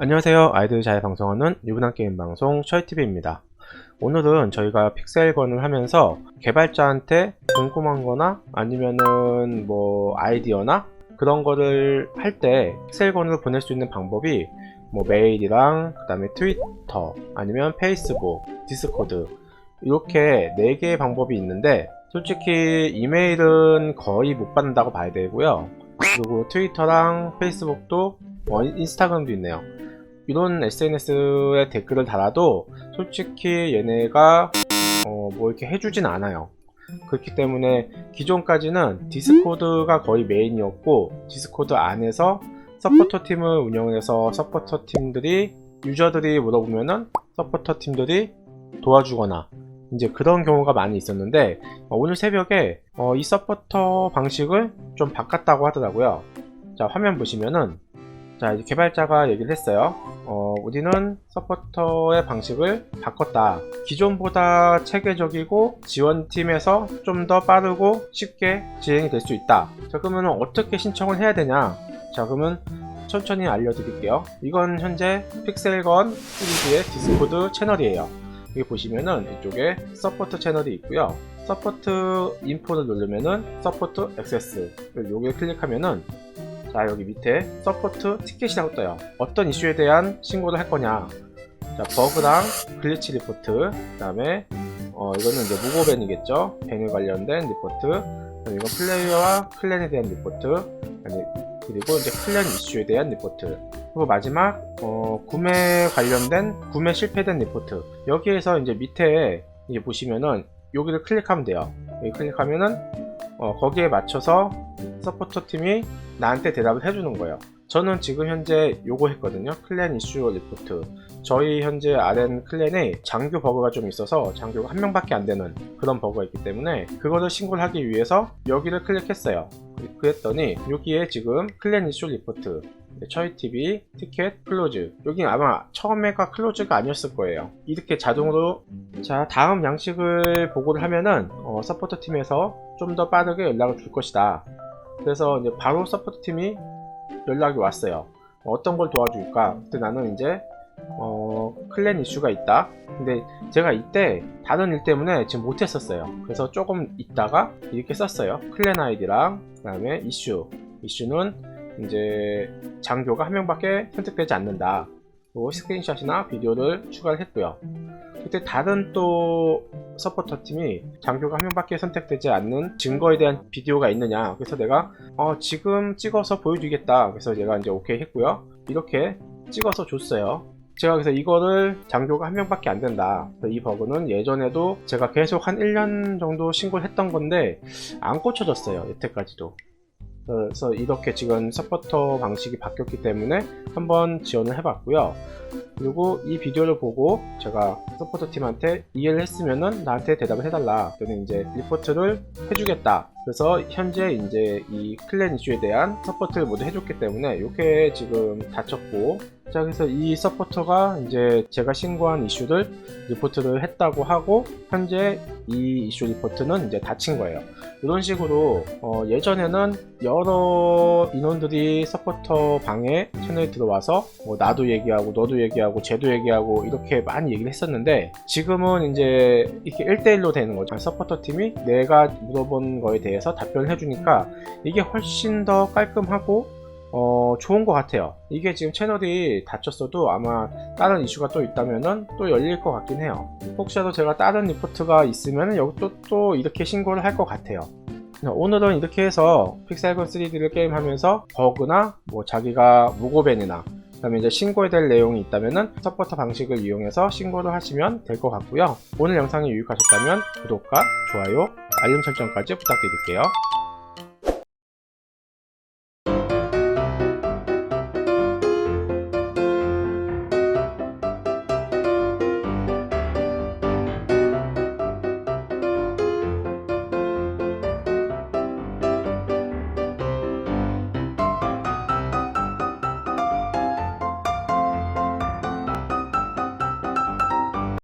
안녕하세요. 아이들 잘 방송하는 유부남 게임 방송 셔이TV입니다. 오늘은 저희가 픽셀건을 하면서 개발자한테 궁금한 거나 아니면은 뭐 아이디어나 그런 거를 할 때 픽셀건을 보낼 수 있는 방법이 뭐 메일이랑 그 다음에 트위터 아니면 페이스북, 디스코드 이렇게 4개의 방법이 있는데 솔직히 이메일은 거의 못 받는다고 봐야 되고요. 그리고 트위터랑 페이스북도 어, 인스타그램도 있네요. 이런 SNS에 댓글을 달아도 솔직히 얘네가 어, 뭐 이렇게 해주진 않아요. 그렇기 때문에 기존까지는 디스코드가 거의 메인이었고 디스코드 안에서 서포터 팀을 운영해서 서포터 팀들이 유저들이 물어보면은 서포터 팀들이 도와주거나 이제 그런 경우가 많이 있었는데 어, 오늘 새벽에 어, 이 서포터 방식을 좀 바꿨다고 하더라고요. 자 화면 보시면은 자 이제 개발자가 얘기를 했어요. 어, 우리는 서포터의 방식을 바꿨다. 기존보다 체계적이고 지원팀에서 좀 더 빠르고 쉽게 진행이 될 수 있다. 자 그러면 어떻게 신청을 해야 되냐? 자 그러면 천천히 알려드릴게요. 이건 현재 픽셀건 시리즈의 디스코드 채널이에요. 여기 보시면은 이쪽에 서포트 채널이 있고요. 서포트 인포를 누르면은 서포트 액세스 여기를 클릭하면은 자 여기 밑에 서포트 티켓이라고 떠요. 어떤 이슈에 대한 신고를 할 거냐. 자 버그랑 글리치 리포트 그 다음에 어 이거는 이제 무고벤이겠죠. 벤에 관련된 리포트 이건 플레이어와 클랜에 대한 리포트 아니 그리고 이제 클랜 이슈에 대한 리포트 그리고 마지막 어, 구매 관련된 구매 실패된 리포트 여기에서 이제 밑에 이게 보시면은 여기를 클릭하면 돼요 여기 클릭하면은 어, 거기에 맞춰서 서포터 팀이 나한테 대답을 해주는 거예요. 저는 지금 현재 요거 했거든요. 클랜 이슈 리포트. 저희 현재 RN 클랜에 장교 버그가 좀 있어서 장교가 한 명밖에 안 되는 그런 버그가 있기 때문에 그거를 신고를 하기 위해서 여기를 클릭했어요. 그랬더니 여기에 지금 클랜 이슈 리포트 저희 TV 티켓 클로즈. 여기 아마 처음에가 클로즈가 아니었을 거예요. 이렇게 자동으로 자 다음 양식을 보고를 하면은 어, 서포터 팀에서 좀 더 빠르게 연락을 줄 것이다 그래서 이제 바로 서포터 팀이 연락이 왔어요. 어떤 걸 도와줄까? 그때 나는 이제 어, 클랜 이슈가 있다. 근데 제가 이때 다른 일 때문에 지금 못했었어요. 그래서 조금 있다가 이렇게 썼어요. 클랜 아이디랑 그 다음에 이슈. 이슈는 이제 장교가 한 명밖에 선택되지 않는다. 그리고 스크린샷이나 비디오를 추가를 했고요 그때 다른 또 서포터 팀이 장교가 한 명밖에 선택되지 않는 증거에 대한 비디오가 있느냐 그래서 내가 어, 지금 찍어서 보여주겠다 그래서 제가 이제 오케이 했고요 이렇게 찍어서 줬어요 제가 그래서 이거를 장교가 한 명밖에 안 된다. 이 버그는 예전에도 제가 계속 한 1년 정도 신고를 했던 건데 안 고쳐졌어요. 여태까지도. 그래서 이렇게 지금 서포터 방식이 바뀌었기 때문에 한번 지원을 해봤고요. 그리고 이 비디오를 보고 제가 서포터 팀한테 이해를 했으면은 나한테 대답을 해달라. 또는 이제 리포트를 해주겠다. 그래서 현재 이제 이 클랜 이슈에 대한 서포트를 모두 해줬기 때문에 이렇게 지금 다쳤고 자 그래서 이 서포터가 이제 제가 신고한 이슈를 리포트를 했다고 하고 현재 이 이슈 리포트는 이제 닫힌 거예요. 이런 식으로 어, 예전에는 여러 인원들이 서포터 방에 채널에 들어와서 뭐 나도 얘기하고 너도 얘기하고 쟤도 얘기하고 이렇게 많이 얘기를 했었는데 지금은 이제 이렇게 1대1로 되는 거죠. 서포터 팀이 내가 물어본 거에 대해서 답변을 해주니까 이게 훨씬 더 깔끔하고 어, 좋은 것 같아요. 이게 지금 채널이 닫혔어도 아마 다른 이슈가 또 있다면은 또 열릴 것 같긴 해요. 혹시라도 제가 다른 리포트가 있으면 여기 또, 또 이렇게 신고를 할 것 같아요. 오늘은 이렇게 해서 픽셀건 3D를 게임하면서 버그나 뭐 자기가 무고벤이나 그다음에 이제 신고해야 될 내용이 있다면은 서포터 방식을 이용해서 신고를 하시면 될 것 같고요. 오늘 영상이 유익하셨다면 구독과 좋아요, 알림 설정까지 부탁드릴게요.